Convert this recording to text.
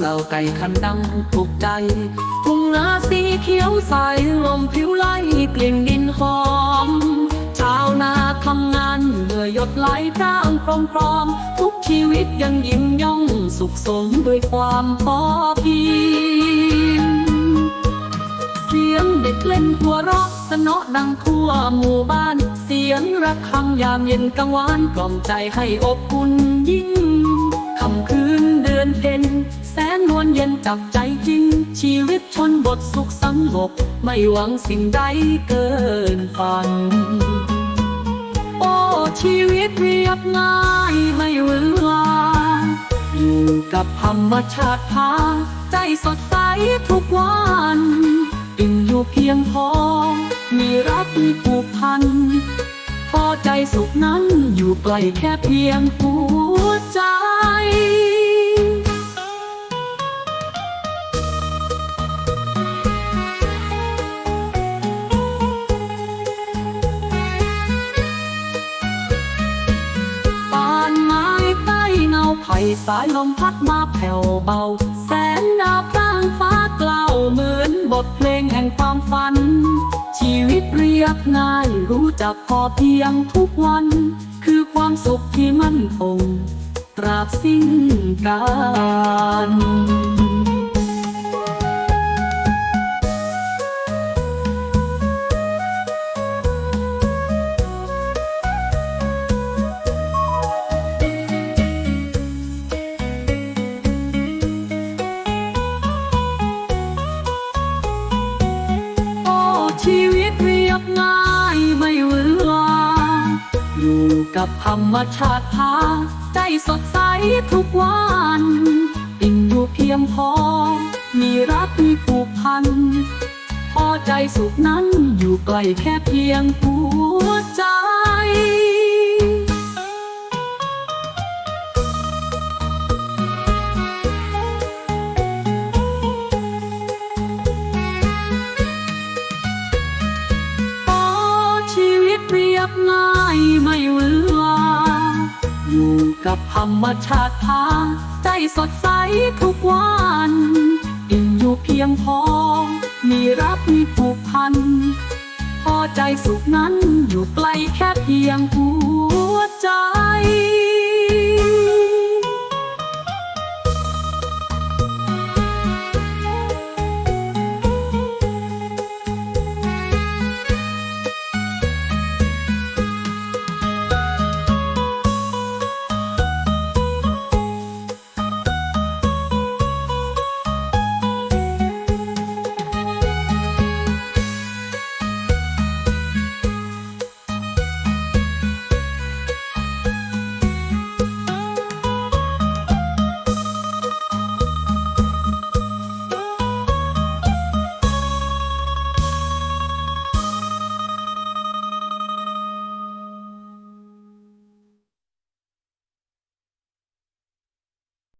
เราไก่คันดังถูกใจ ทุ่งนาสีเขียวใสลมผิวไหลกลิ่นดินหอม ชาวนาทำงานเหนื่อยหยดไหลพร่างพร้อมพร้อมทุกชีวิตยังยิ้มย่องสุขสมด้วยความพอเพียงเสียงเด็กเล่นหัวเราะสนอดังทั่วหมู่บ้าน เสียงระฆังยามเย็นกังวานกล่อมใจให้อบอุ่นยิ่งคำคือน เย็นจับใจจริง ชีวิตชนบทสุขสงบไม่หวังสิ่งใดเกินฝัน โอ้ชีวิตเรียบง่ายไม่หวือหวาอยู่กับธรรมชาติพาใจสดใสทุกวันอิ่มอยู่เพียงพอ มีรักมีผูกพัน พอใจสุขนั้นอยู่ใกลแค่เพียงหัวใจ ไทยสายลมพัดมาแผ่วเบา แสงดาวพร่างฟ้าเกล่าวเหมือนบทเพลงแห่งความฝัน ชีวิตเรียบง่ายรู้จักพอเพียงทุกวัน คือความสุขที่มั่นคงตราบสิ้นกาล กับธรรมชาติพาใจสดใสทุกวันอิ่มอยู่เพียงพอ มีรักมีผูกพัน พอใจสุขนั้นอยู่ใกล้แค่เพียงหัวใจ กับธรรมชาติพาใจสดใสทุกวันอิ่มอยู่เพียงพอ มีรักมีผูกพัน พอใจสุขนั้นอยู่ไกลแค่เพียงหัวใจ